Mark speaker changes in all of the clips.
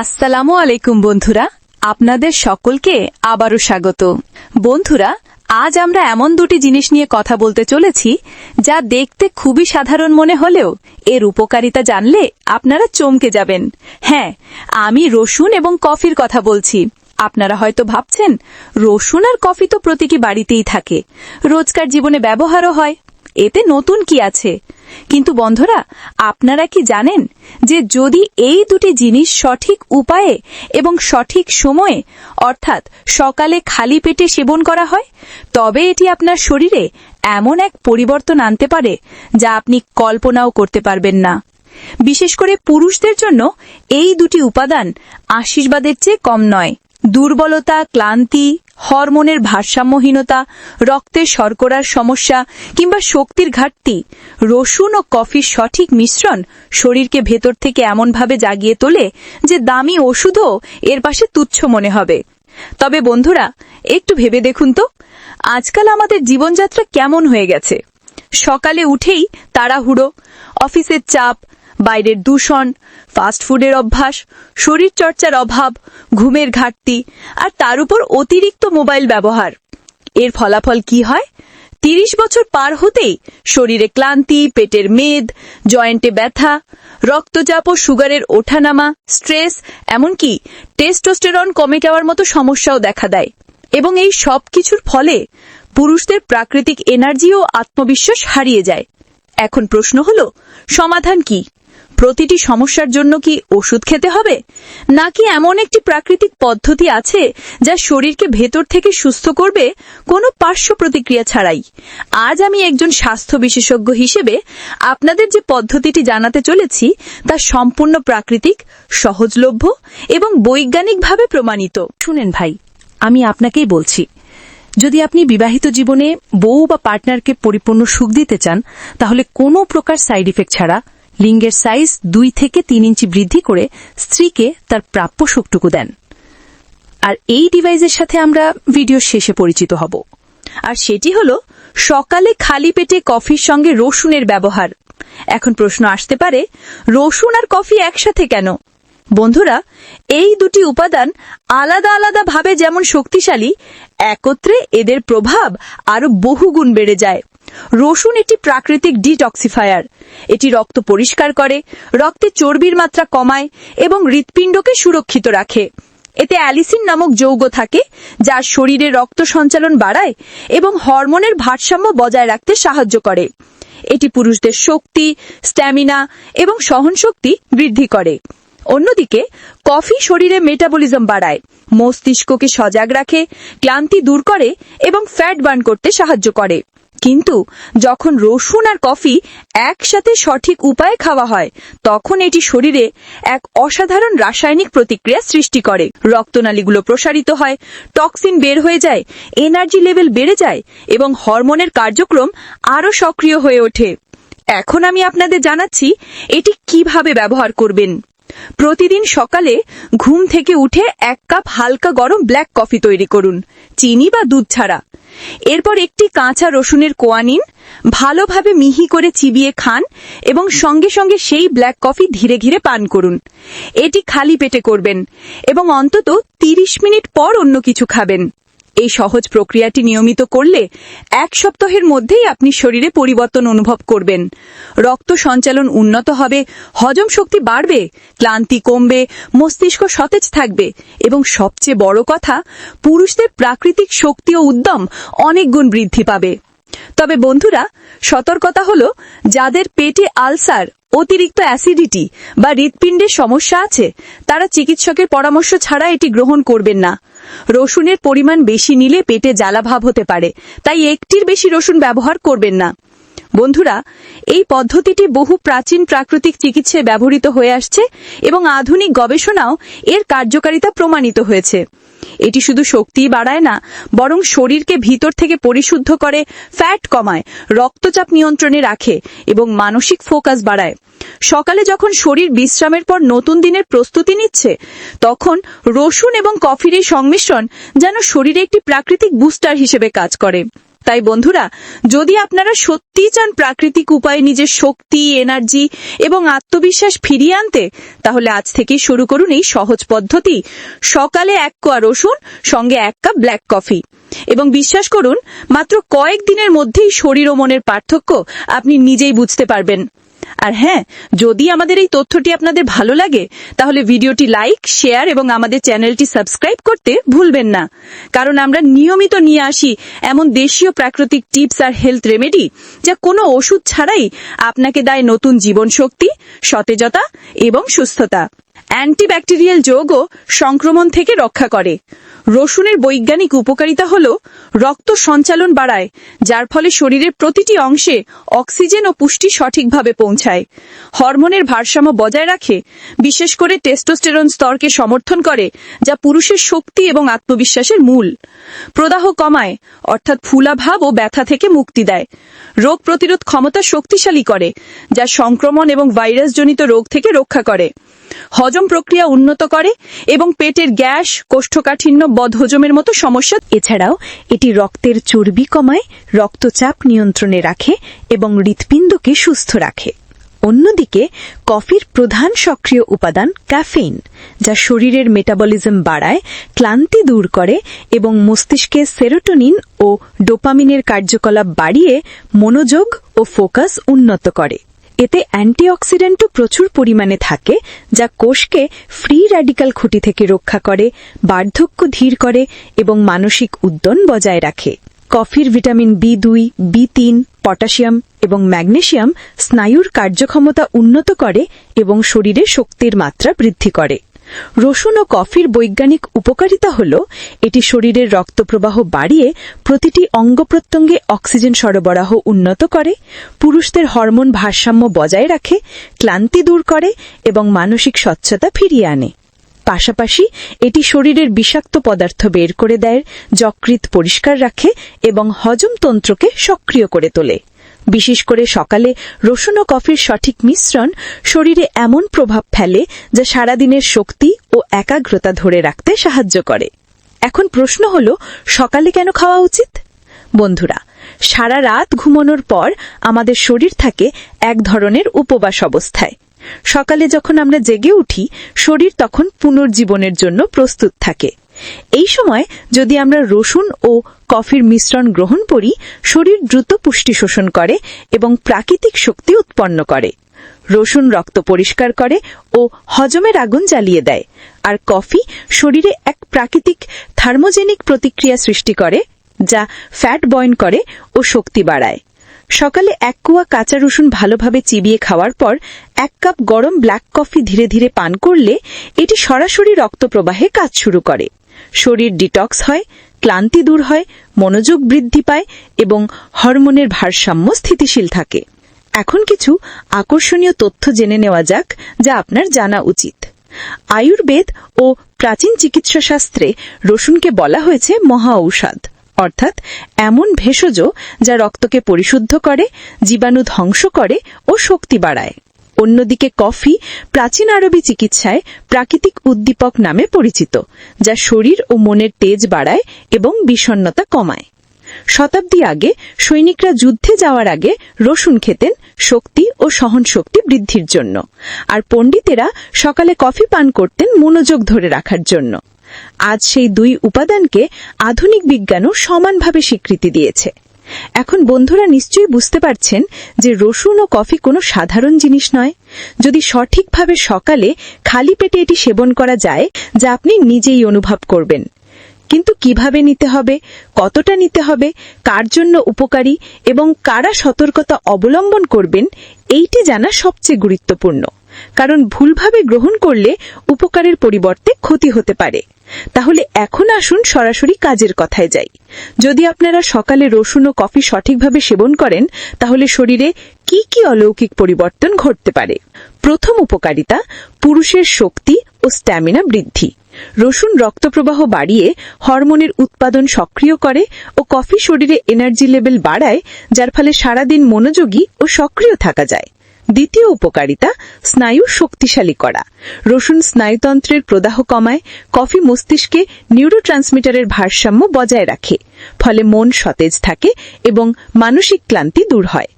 Speaker 1: আসসালামু আলাইকুম বন্ধুরা, আপনাদের সকলকে আবারও স্বাগত। বন্ধুরা, আজ আমরা এমন দুটি জিনিস নিয়ে কথা বলতে চলেছি, যা দেখতে খুবই সাধারণ মনে হলেও এর উপকারিতা জানলে আপনারা চমকে যাবেন। হ্যাঁ আমি রসুন এবং কফির কথা বলছি। আপনারা হয়তো ভাবছেন, রসুন আর কফি তো প্রতীকী বাড়িতেই থাকে। রোজকার জীবনে ব্যবহারও হয়। এতে নতুন কি আছে? কিন্তু বন্ধুরা, আপনারা কি জানেন যে যদি এই দুটি জিনিস সঠিক উপায়ে এবং সঠিক সময়ে, অর্থাৎ সকালে খালি পেটে সেবন করা হয়, তবে এটি আপনার শরীরে এমন এক পরিবর্তন আনতে পারে যা আপনি কল্পনাও করতে পারবেন না। বিশেষ করে পুরুষদের জন্য এই দুটি উপাদান আশীর্বাদের চেয়ে কম নয়। দুর্বলতা, ক্লান্তি হরমোনের ভারসাম্যহীনতা রক্তে শর্করার সমস্যা কিংবা শক্তির ঘাটতি, রসুন ও কফির সঠিক মিশ্রণ শরীরকে ভেতর থেকে এমনভাবে জাগিয়ে তোলে যে দামি ওষুধও এর পাশে তুচ্ছ মনে হবে। তবে বন্ধুরা, একটু ভেবে দেখুন তো, আজকাল আমাদের জীবনযাত্রা কেমন হয়ে গেছে? সকালে উঠেই তাড়াহুড়ো, অফিসের চাপ বাইরের দূষণ ফাস্টফুডের অভ্যাস, শরীরচর্চার অভাব, ঘুমের ঘাটতি আর তার উপর অতিরিক্ত মোবাইল ব্যবহার। এর ফলাফল কি হয়? তিরিশ বছর পার হতেই শরীরে ক্লান্তি, পেটের মেদ, জয়েন্টে ব্যথা, রক্তচাপ ও সুগারের ওঠানামা, স্ট্রেস, এমনকি টেস্টোস্টেরন কমে যাওয়ার মতো সমস্যাও দেখা দেয়। এবং এই সব কিছুর ফলে পুরুষদের প্রাকৃতিক এনার্জি ও আত্মবিশ্বাস হারিয়ে যায়। এখন প্রশ্ন হলো, সমাধান কি? প্রতিটি সমস্যার জন্য কি ওষুধ খেতে হবে? নাকি এমন একটি প্রাকৃতিক পদ্ধতি আছে যা শরীরকে ভেতর থেকে সুস্থ করবে? কোনো পার্শ্ব প্রতিক্রিয়া ছাড়াই। আজ আমি একজন স্বাস্থ্য বিশেষজ্ঞ হিসেবে আপনাদের যে পদ্ধতিটি জানাতে চলেছি, তা সম্পূর্ণ প্রাকৃতিক, সহজলভ্য এবং বৈজ্ঞানিকভাবে প্রমাণিত। শুনেন ভাই, আমি আপনাকেই বলছি, যদি আপনি বিবাহিত জীবনে বউ বা পার্টনারকে পরিপূর্ণ সুখ দিতে চান, তাহলে কোনো প্রকার সাইড ইফেক্ট ছাড়া লিঙ্গের সাইজ দুই থেকে তিন ইঞ্চি বৃদ্ধি করে স্ত্রীকে তার প্রাপ্য সুখটুকু দেন। আর এই ডিভাইসের সাথে আমরা ভিডিও শেষে পরিচিত হব। আর সেটি হল, সকালে খালি পেটে কফির সঙ্গে রসুনের ব্যবহার। এখন প্রশ্ন আসতে পারে, রসুন আর কফি একসাথে কেন? বন্ধুরা, এই দুটি উপাদান আলাদা আলাদা ভাবে যেমন শক্তিশালী, একত্রে এদের প্রভাব আরও বহুগুণ বেড়ে যায়। রসুন একটি প্রাকৃতিক ডিটক্সিফায়ার। এটি রক্ত পরিষ্কার করে, রক্তে চর্বির মাত্রা কমায় এবং হৃৎপিণ্ডকে সুরক্ষিত রাখে। এতে অ্যালিসিন নামক যৌগ থাকে, যা শরীরে রক্ত সঞ্চালন বাড়ায় এবং হরমোনের ভারসাম্য বজায় রাখতে সাহায্য করে। এটি পুরুষদের শক্তি, স্ট্যামিনা এবং সহনশক্তি বৃদ্ধি করে। অন্যদিকে, কফি শরীরে মেটাবলিজম বাড়ায়, মস্তিষ্ককে সজাগ রাখে, ক্লান্তি দূর করে এবং ফ্যাট বার্ন করতে সাহায্য করে। কিন্তু যখন রসুন আর কফি একসাথে সঠিক উপায়ে খাওয়া হয়, তখন এটি শরীরে এক অসাধারণ রাসায়নিক প্রতিক্রিয়া সৃষ্টি করে। রক্তনালীগুলো প্রসারিত হয়, টক্সিন বের হয়ে যায়, এনার্জি লেভেল বেড়ে যায় এবং হরমোনের কার্যক্রম আরও সক্রিয় হয়ে ওঠে। এখন আমি আপনাদের জানাচ্ছি, এটি কীভাবে ব্যবহার করবেন। প্রতিদিন সকালে ঘুম থেকে উঠে এক কাপ হালকা গরম ব্ল্যাক কফি তৈরি করুন, চিনি বা দুধ ছাড়া। এরপর একটি কাঁচা রসুনের কোয়া নিন, ভালোভাবে মিহি করে চিবিয়ে খান এবং সঙ্গে সঙ্গে সেই ব্ল্যাক কফি ধীরে ধীরে পান করুন। এটি খালি পেটে করবেন এবং অন্তত তিরিশ মিনিট পর অন্য কিছু খাবেন। এই সহজ প্রক্রিয়াটি নিয়মিত করলে এক সপ্তাহের মধ্যেই আপনি শরীরে পরিবর্তন অনুভব করবেন। রক্ত সঞ্চালন উন্নত হবে, হজম শক্তি বাড়বে, ক্লান্তি কমবে, মস্তিষ্ক সতেজ থাকবে এবং সবচেয়ে বড় কথা, পুরুষদের প্রাকৃতিক শক্তি ও উদ্যম অনেক গুণ বৃদ্ধি পাবে। তবে বন্ধুরা, সতর্কতা হলো যাদের পেটে আলসার, অতিরিক্ত অ্যাসিডিটি বা হৃৎপিণ্ডের সমস্যা আছে, তারা চিকিৎসকের পরামর্শ ছাড়া এটি গ্রহণ করবেন না। রসুনের পরিমাণ বেশি নিলে পেটে জ্বালাভাব হতে পারে, তাই একটির বেশি রসুন ব্যবহার করবেন না। বন্ধুরা, এই পদ্ধতিটি বহু প্রাচীন প্রাকৃতিক চিকিৎসায় ব্যবহৃত হয়ে আসছে এবং আধুনিক গবেষণাও এর কার্যকারিতা প্রমাণিত হয়েছে। এটি শুধু শক্তিই বাড়ায় না, বরং শরীরকে ভিতর থেকে পরিশুদ্ধ করে ফ্যাট কমায়, রক্তচাপ নিয়ন্ত্রণে রাখে এবং মানসিক ফোকাস বাড়ায়। সকালে যখন শরীর বিশ্রামের পর নতুন দিনের প্রস্তুতি নিচ্ছে, তখন রসুন এবং কফির এই সংমিশ্রণ যেন শরীরে একটি প্রাকৃতিক বুস্টার হিসেবে কাজ করে।
Speaker 2: তাই বন্ধুরা, যদি আপনারা সত্যিই চান প্রাকৃতিক উপায়ে নিজের শক্তি, এনার্জি এবং আত্মবিশ্বাস ফিরিয়ে আনতে, তাহলে আজ থেকেই শুরু করুন এই সহজ পদ্ধতি। সকালে এক কোয়া রসুন, সঙ্গে এক কাপ ব্ল্যাক কফি। এবং বিশ্বাস করুন, মাত্র কয়েক দিনের মধ্যেই শরীর ও মনের পার্থক্য আপনি নিজেই বুঝতে পারবেন। আর হ্যাঁ যদি আমাদের এই তথ্যটি আপনাদের ভালো লাগে, তাহলে ভিডিওটি লাইক, শেয়ার এবং আমাদের চ্যানেলটি সাবস্ক্রাইব করতে ভুলবেন না। কারণ আমরা নিয়মিত নিয়ে আসি এমন দেশীয় প্রাকৃতিক টিপস আর হেলথ রেমেডি, যা কোনো ওষুধ ছাড়াই আপনাকে দেয় নতুন জীবন শক্তি সতেজতা এবং সুস্থতা। অ্যান্টিব্যাকটেরিয়াল যোগও সংক্রমণ থেকে রক্ষা করে। রসুনের বৈজ্ঞানিক উপকারিতা হল রক্ত সঞ্চালন বাড়ায়, যার ফলে শরীরের প্রতিটি অংশে অক্সিজেন ও পুষ্টি সঠিকভাবে পৌঁছায়। হরমোনের ভারসাম্য বজায় রাখে, বিশেষ করে টেস্টোস্টেরন স্তরকে সমর্থন করে, যা পুরুষের শক্তি এবং আত্মবিশ্বাসের মূল। প্রদাহ কমায়, অর্থাৎ ফুলাভাব ও ব্যথা থেকে মুক্তি দেয়। রোগ প্রতিরোধ ক্ষমতা শক্তিশালী করে, যা সংক্রমণ এবং ভাইরাসজনিত রোগ থেকে রক্ষা করে। হজম প্রক্রিয়া উন্নত করে এবং পেটের গ্যাস, কোষ্ঠকাঠিন্য, বদহজমের মতো সমস্যা।
Speaker 1: এছাড়াও এটি রক্তের চর্বি কমায়, রক্তচাপ নিয়ন্ত্রণে রাখে এবং হৃৎপিণ্ডকে সুস্থ রাখে। অন্যদিকে, কফির প্রধান সক্রিয় উপাদান ক্যাফেইন, যা শরীরের মেটাবলিজম বাড়ায়, ক্লান্তি দূর করে এবং মস্তিষ্কে সেরোটোনিন ও ডোপামিনের কার্যকলাপ বাড়িয়ে মনোযোগ ও ফোকাস উন্নত করে। এতে অ্যান্টিঅক্সিডেন্টও প্রচুর পরিমাণে থাকে, যা কোষকে ফ্রি র্যাডিক্যাল খুঁটি থেকে রক্ষা করে, বার্ধক্য ধীর করে এবং মানসিক উদ্যম বজায় রাখে। কফির ভিটামিন বি দুই বি তিন, পটাশিয়াম এবং ম্যাগনেশিয়াম স্নায়ুর কার্যক্ষমতা উন্নত করে এবং শরীরে শক্তির মাত্রা বৃদ্ধি করে। রসুন ও কফির বৈজ্ঞানিক উপকারিতা হল, এটি শরীরের রক্তপ্রবাহ বাড়িয়ে প্রতিটি অঙ্গ প্রত্যঙ্গে অক্সিজেন সরবরাহ উন্নত করে, পুরুষদের হরমোন ভারসাম্য বজায় রাখে, ক্লান্তি দূর করে এবং মানসিক স্বচ্ছতা ফিরিয়ে আনে। পাশাপাশি, এটি শরীরের বিষাক্ত পদার্থ বের করে দেয় যকৃত পরিষ্কার রাখে এবং হজমতন্ত্রকে সক্রিয় করে তোলে। বিশেষ করে সকালে রসুন ও কফির সঠিক মিশ্রণ শরীরে এমন প্রভাব ফেলে যা সারাদিনের শক্তি ও একাগ্রতা ধরে রাখতে সাহায্য করে। এখন প্রশ্ন হল, সকালে কেন খাওয়া উচিত? বন্ধুরা, সারা রাত ঘুমানোর পর আমাদের শরীর থাকে এক ধরনের উপবাস অবস্থায়। সকালে যখন আমরা জেগে উঠি, শরীর তখন পুনর্জীবনের জন্য প্রস্তুত থাকে। এই সময় যদি আমরা রসুন ও কফির মিশ্রণ গ্রহণ করি, শরীর দ্রুত পুষ্টি শোষণ করে এবং প্রাকৃতিক শক্তি উৎপন্ন করে। রসুন রক্ত পরিষ্কার করে ও হজমের আগুন জ্বালিয়ে দেয়। আর কফি শরীরে এক প্রাকৃতিক থার্মোজেনিক প্রতিক্রিয়া সৃষ্টি করে, যা ফ্যাট বয়ন করে ও শক্তি বাড়ায়। সকালে এক কুয়া কাঁচা রসুন ভালোভাবে চিবিয়ে খাওয়ার পর এক কাপ গরম ব্ল্যাক কফি ধীরে ধীরে পান করলে এটি সরাসরি রক্তপ্রবাহে কাজ শুরু করে। শরীর ডিটক্স হয়, ক্লান্তি দূর হয়, মনোযোগ বৃদ্ধি পায় এবং হরমোনের ভারসাম্য স্থিতিশীল থাকে। এখন কিছু আকর্ষণীয় তথ্য জেনে নেওয়া যাক যা আপনার জানা উচিত। আয়ুর্বেদ ও প্রাচীন চিকিৎসা শাস্ত্রে রসুনকে বলা হয়েছে মহা ঔষধ, অর্থাৎ এমন ভেষজ যা রক্তকে পরিশুদ্ধ করে, জীবাণু ধ্বংস করে ও শক্তি বাড়ায়। অন্যদিকে কফি প্রাচীন আরবি চিকিৎসায় প্রাকৃতিক উদ্দীপক নামে পরিচিত, যা শরীর ও মনের তেজ বাড়ায় এবং বিষণ্ণতা কমায়। শতাব্দী আগে সৈনিকরা যুদ্ধে যাওয়ার আগে রসুন খেতেন শক্তি ও সহনশক্তি বৃদ্ধির জন্য, আর পণ্ডিতেরা সকালে কফি পান করতেন মনোযোগ ধরে রাখার জন্য। আজ সেই দুই উপাদানকে আধুনিক বিজ্ঞানও সমানভাবে স্বীকৃতি দিয়েছে। এখন বন্ধুরা নিশ্চয়ই বুঝতে পারছেন যে রসুন ও কফি কোনো সাধারণ জিনিস নয়। যদি সঠিকভাবে সকালে খালি পেটে এটি সেবন করা যায়, যা আপনি নিজেই অনুভব করবেন। কিন্তু কীভাবে নিতে হবে, কতটা নিতে হবে, কার জন্য উপকারী এবং কারা সতর্কতা অবলম্বন করবেন, এইটি জানা সবচেয়ে গুরুত্বপূর্ণ। কারণ ভুলভাবে গ্রহণ করলে উপকারের পরিবর্তে ক্ষতি হতে পারে। তাহলে এখন আসুন সরাসরি কাজের কথায় যাই। যদি আপনারা সকালে রসুন ও কফি সঠিকভাবে সেবন করেন, তাহলে শরীরে কি কি অলৌকিক পরিবর্তন ঘটতে পারে? প্রথম উপকারিতা, পুরুষের শক্তি ও স্ট্যামিনা বৃদ্ধি। রসুন রক্তপ্রবাহ বাড়িয়ে হরমোনের উৎপাদন সক্রিয় করে ও কফি শরীরে এনার্জি লেভেল বাড়ায়, যার ফলে সারাদিন মনোযোগী ও সক্রিয় থাকা যায়।
Speaker 3: দ্বিতীয় উপকারিতা, স্নায়ু শক্তিশালী করা। রসুন স্নায়ুতন্ত্রের প্রদাহ কমায়, কফি মস্তিষ্কে নিউরোট্রান্সমিটারের ভারসাম্য বজায় রাখে, ফলে মন সতেজ থাকে এবং মানসিক ক্লান্তি দূর হয়।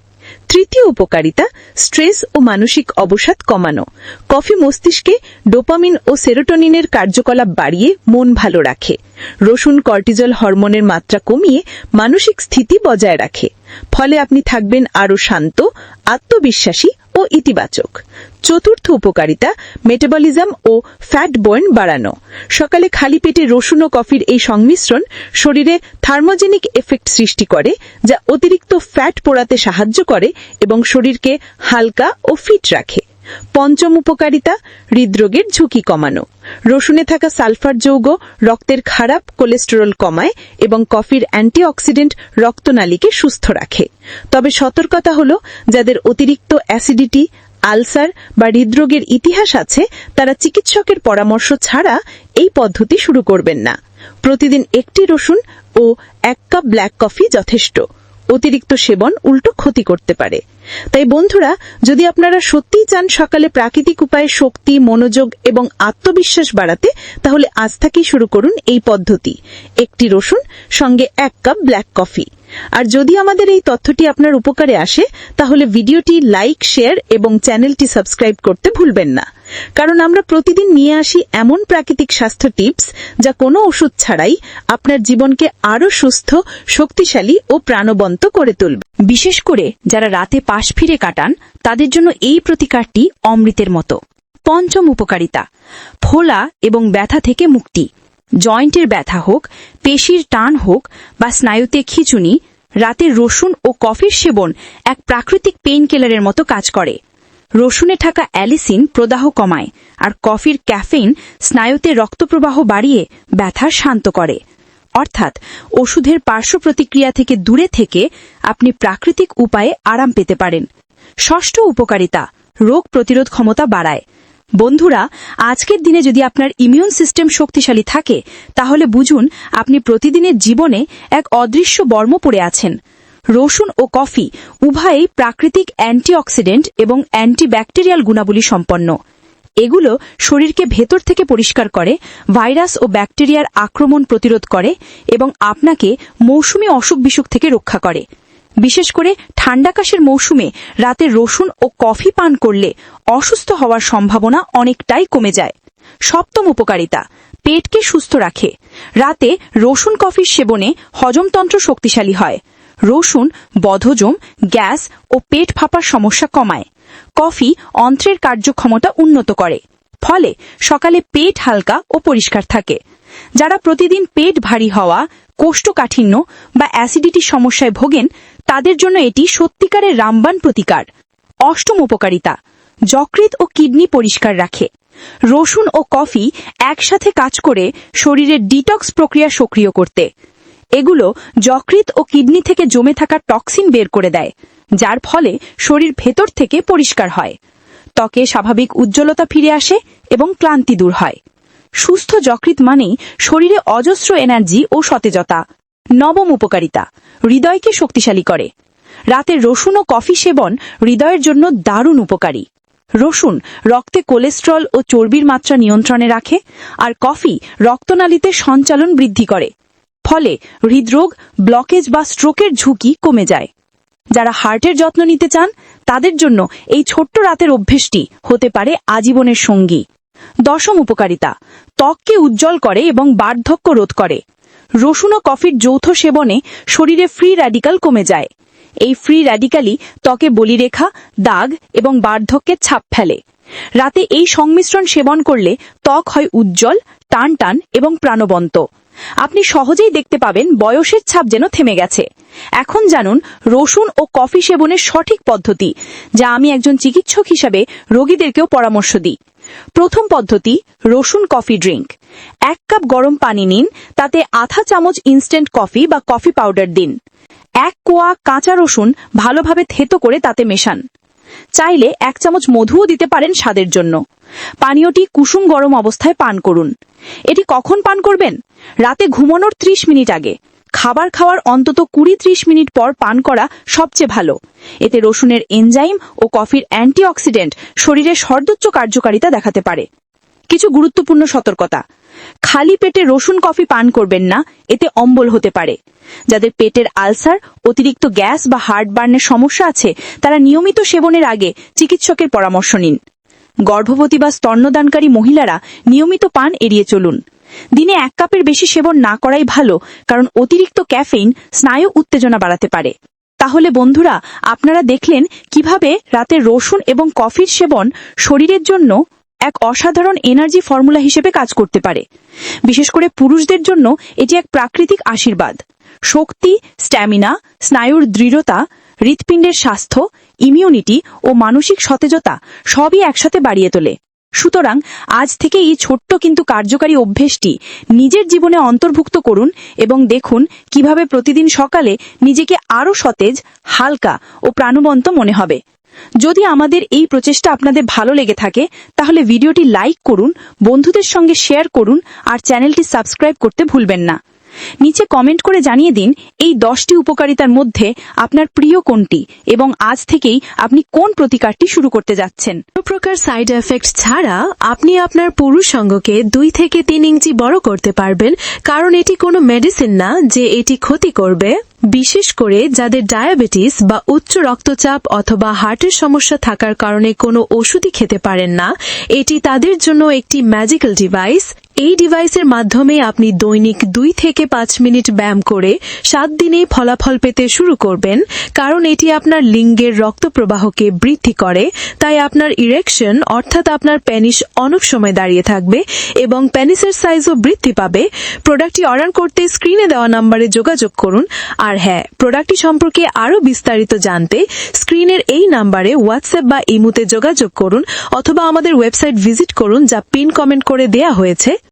Speaker 3: তৃতীয় উপকারিতা, স্ট্রেস ও মানসিক অবসাদ কমানো। কফি মস্তিষ্কে ডোপামিন ও সেরোটোনিনের কার্যকলাপ বাড়িয়ে মন ভালো রাখে। রসুন কর্টিজল হরমোনের মাত্রা কমিয়ে মানসিক স্থিতি বজায় রাখে। ফলে আপনি থাকবেন আরও শান্ত, আত্মবিশ্বাসী ও ইতিবাচক। চতুর্থ উপকারিতা, মেটাবলিজম ও ফ্যাট বর্ন বাড়ানো। সকালে খালি পেটে রসুন ও কফির এই সংমিশ্রণ শরীরে থার্মোজেনিক এফেক্ট সৃষ্টি করে, যা অতিরিক্ত ফ্যাট পোড়াতে সাহায্য করে এবং শরীরকে হালকা ও ফিট রাখে। পঞ্চম উপকারিতা, হৃদরোগের ঝুঁকি কমানো। রসুনে থাকা সালফার যৌগ রক্তের খারাপ কোলেস্টেরল কমায় এবং কফির অ্যান্টিঅক্সিডেন্ট রক্তনালীকে সুস্থ রাখে। তবে সতর্কতা হল, যাদের অতিরিক্ত অ্যাসিডিটি, আলসার বা হৃদরোগের ইতিহাস আছে, তারা চিকিৎসকের পরামর্শ ছাড়া এই পদ্ধতি শুরু করবেন না। প্রতিদিন একটি রসুন ও এক কাপ ব্ল্যাক কফি যথেষ্ট। অতিরিক্ত সেবন উল্টো ক্ষতি করতে পারে। তাই বন্ধুরা, যদি আপনারা সত্যিই চান সকালে প্রাকৃতিক উপায়ে শক্তি, মনোযোগ এবং আত্মবিশ্বাস বাড়াতে, তাহলে আজ থেকেই শুরু করুন এই পদ্ধতি। একটি রসুন, সঙ্গে এক কাপ ব্ল্যাক কফি। আর যদি আমাদের এই তথ্যটি আপনার উপকারে আসে, তাহলে ভিডিওটি লাইক, শেয়ার এবং চ্যানেলটি সাবস্ক্রাইব করতে ভুলবেন না। কারণ আমরা প্রতিদিন নিয়ে আসি এমন প্রাকৃতিক স্বাস্থ্য টিপস যা কোনো ওষুধ ছাড়াই আপনার জীবনকে আরও সুস্থ, শক্তিশালী ও প্রাণবন্ত করে তুলবে।
Speaker 1: বিশেষ করে যারা রাতে পাশ ফিরে কাটান, তাদের জন্য এই প্রতিকারটি অমৃতের মতো। পঞ্চম উপকারিতা, ফোলা এবং ব্যথা থেকে মুক্তি। জয়েন্টের ব্যথা হোক, পেশির টান হোক বা স্নায়ুতে খিচুনি, রাতে রসুন ও কফির সেবন এক প্রাকৃতিক পেইন কিলারের মতো কাজ করে। রসুনে থাকা অ্যালিসিন প্রদাহ কমায়, আর কফির ক্যাফেইন স্নায়ুতে রক্তপ্রবাহ বাড়িয়ে ব্যথা শান্ত করে। অর্থাৎ, ওষুধের পার্শ্ব প্রতিক্রিয়া থেকে দূরে থেকে আপনি প্রাকৃতিক উপায়ে আরাম পেতে পারেন। ষষ্ঠ উপকারিতা, রোগ প্রতিরোধ ক্ষমতা বাড়ায়। বন্ধুরা, আজকের দিনে যদি আপনার ইমিউন সিস্টেম শক্তিশালী থাকে, তাহলে বুঝুন আপনি প্রতিদিনের জীবনে এক অদৃশ্য বর্ম পড়ে আছেন। রসুন ও কফি উভয়েই প্রাকৃতিক অ্যান্টিঅক্সিডেন্ট এবং অ্যান্টিব্যাকটেরিয়াল গুণাবলী সম্পন্ন। এগুলো শরীরকে ভেতর থেকে পরিষ্কার করে, ভাইরাস ও ব্যাকটেরিয়ার আক্রমণ প্রতিরোধ করে এবং আপনাকে মৌসুমী অসুখ বিসুখ থেকে রক্ষা করে। বিশেষ করে ঠান্ডাকাশের মৌসুমে রাতে রসুন ও কফি পান করলে অসুস্থ হওয়ার সম্ভাবনা অনেকটাই কমে যায়। সপ্তম উপকারিতা, পেটকে সুস্থ রাখে। রাতে রসুন কফির সেবনে হজমতন্ত্র শক্তিশালী হয়। রসুন বধজম গ্যাস ও পেট ফাঁপার সমস্যা কমায়। কফি অন্ত্রের কার্যক্ষমতা উন্নত করে। ফলে সকালে পেট হালকা ও পরিষ্কার থাকে। যারা প্রতিদিন পেট ভারী হওয়া, কোষ্ঠকাঠিন্য বা অ্যাসিডিটি সমস্যায় ভোগেন, তাদের জন্য এটি সত্যিকারের রামবান প্রতিকার। অষ্টম উপকারিতা, যকৃৎ ও কিডনি পরিষ্কার রাখে। রসুন ও কফি একসাথে কাজ করে শরীরের ডিটক্স প্রক্রিয়া সক্রিয় করতে। এগুলো যকৃৎ ও কিডনি থেকে জমে থাকা টক্সিন বের করে দেয়, যার ফলে শরীর ভেতর থেকে পরিষ্কার হয়। ত্বকে স্বাভাবিক উজ্জ্বলতা ফিরে আসে এবং ক্লান্তি দূর হয়। সুস্থ যকৃৎ মানেই শরীরে অজস্র এনার্জি ও সতেজতা, নবম উপকারিতা, হৃদয়কে শক্তিশালী করে। রাতে রসুন ও কফি সেবন হৃদয়ের জন্য দারুণ উপকারী। রসুন রক্তে কোলেস্ট্রল ও চর্বির মাত্রা নিয়ন্ত্রণে রাখে, আর কফি রক্তনালীতে সঞ্চালন বৃদ্ধি করে। ফলে হৃদরোগ ব্লকেজ বা স্ট্রোকের ঝুঁকি কমে যায়। যারা হার্টের যত্ন নিতে চান, তাদের জন্য এই ছোট্ট রাতের অভ্যেসটি হতে পারে আজীবনের সঙ্গী। দশম উপকারিতা, ত্বককে উজ্জ্বল করে এবং বার্ধক্য রোধ করে। রসুন ও কফির যৌথ সেবনে শরীরে ফ্রি র্যাডিকাল কমে যায়। এই ফ্রি র্যাডিকালই ত্বকে বলিরেখা, দাগ এবং বার্ধক্যের ছাপ ফেলে। রাতে এই সংমিশ্রণ সেবন করলে ত্বক হয় উজ্জ্বল টান টান এবং প্রাণবন্ত। আপনি সহজেই দেখতে পাবেন বয়সের ছাপ যেন থেমে গেছে। এখন জানুন, রসুন ও কফি সেবনের সঠিক পদ্ধতি, যা আমি একজন চিকিৎসক হিসাবে রোগীদেরকেও পরামর্শ দিই। প্রথম পদ্ধতি, রসুন কফি ড্রিঙ্ক। এক কাপ গরম পানি নিন, তাতে আধা চামচ ইনস্ট্যান্ট কফি বা কফি পাউডার দিন। এক কোয়া কাঁচা রসুন ভালোভাবে থেতো করে তাতে মেশান। চাইলে এক চামচ মধুও দিতে পারেন স্বাদের জন্য। পানীয়টি কুসুম গরম অবস্থায় পান করুন। এটি কখন পান করবেন? রাতে ঘুমানোর ত্রিশ মিনিট আগে। খাবার খাওয়ার অন্তত কুড়ি ত্রিশ মিনিট পর পান করা সবচেয়ে ভালো। এতে রসুনের এনজাইম ও কফির অ্যান্টিঅক্সিডেন্ট শরীরে সর্বোচ্চ কার্যকারিতা দেখাতে পারে। কিছু গুরুত্বপূর্ণ সতর্কতা। খালি পেটে রসুন কফি পান করবেন না, এতে অম্বল হতে পারে। যাদের পেটের আলসার, অতিরিক্ত গ্যাস বা হার্টবার্নের সমস্যা আছে, তারা নিয়মিত সেবনের আগে চিকিৎসকের পরামর্শ নিন। গর্ভবতী বা স্তন্যদানকারী মহিলারা নিয়মিত পান এড়িয়ে চলুন। দিনে এক কাপের বেশি সেবন না করাই ভালো, কারণ অতিরিক্ত ক্যাফেইন স্নায়ু উত্তেজনা বাড়াতে পারে। তাহলে বন্ধুরা, আপনারা দেখলেন কীভাবে রাতে রসুন এবং কফির সেবন শরীরের জন্য এক অসাধারণ এনার্জি ফর্মুলা হিসেবে কাজ করতে পারে। বিশেষ করে পুরুষদের জন্য এটি এক প্রাকৃতিক আশীর্বাদ। শক্তি, স্ট্যামিনা, স্নায়ুর দৃঢ়তা হৃৎপিণ্ডের স্বাস্থ্য ইমিউনিটি ও মানসিক সতেজতা সবই একসাথে বাড়িয়ে তোলে। সুতরাং আজ থেকে এই ছোট্ট কিন্তু কার্যকারী অভ্যেসটি নিজের জীবনে অন্তর্ভুক্ত করুন এবং দেখুন কীভাবে প্রতিদিন সকালে নিজেকে আরও সতেজ, হালকা ও প্রাণবন্ত মনে হবে। যদি আমাদের এই প্রচেষ্টা আপনাদের ভালো লেগে থাকে, তাহলে ভিডিওটি লাইক করুন, বন্ধুদের সঙ্গে শেয়ার করুন আর চ্যানেলটি সাবস্ক্রাইব করতে ভুলবেন না। নিচে কমেন্ট করে জানিয়ে দিন এই দশটি উপকারিতার মধ্যে আপনার প্রিয় কোনটি এবং আজ থেকেই আপনি কোন প্রতিকারটি শুরু করতে যাচ্ছেন।
Speaker 4: কোনো প্রকার সাইড এফেক্ট ছাড়া আপনি আপনার পুরুষ সঙ্গকে দুই থেকে তিন ইঞ্চি বড় করতে পারবেন, কারণ এটি কোনো মেডিসিন না যে এটি ক্ষতি করবে। বিশেষ করে যাদের ডায়াবেটিস বা উচ্চ রক্তচাপ অথবা হার্টের সমস্যা থাকার কারণে কোনো ওষুধই খেতে পারেন না, এটি তাদের জন্য একটি ম্যাজিক্যাল ডিভাইস এই ডিভাইসের মাধ্যমে আপনি দৈনিক দুই থেকে পাঁচ মিনিট ব্যায়াম করে সাত দিনেই ফলাফল পেতে শুরু করবেন, কারণ এটি আপনার লিঙ্গের রক্ত প্রবাহকে বৃদ্ধি করে, তাই আপনার ইরেকশন অর্থাৎ আপনার পেনিস অনেক সময় দাঁড়িয়ে থাকবে এবং প্যানিসের সাইজও বৃদ্ধি পাবে। প্রোডাক্টটি অর্ডার করতে স্ক্রিনে দেওয়া নম্বরে যোগাযোগ করুন। আর হ্যাঁ প্রোডাক্টটি সম্পর্কে আরও বিস্তারিত জানতে স্ক্রিনের এই নাম্বারে হোয়াটসঅ্যাপ বা ইমুতে যোগাযোগ করুন, অথবা আমাদের ওয়েবসাইট ভিজিট করুন, যা পিন কমেন্ট করে দেয়া হয়েছে।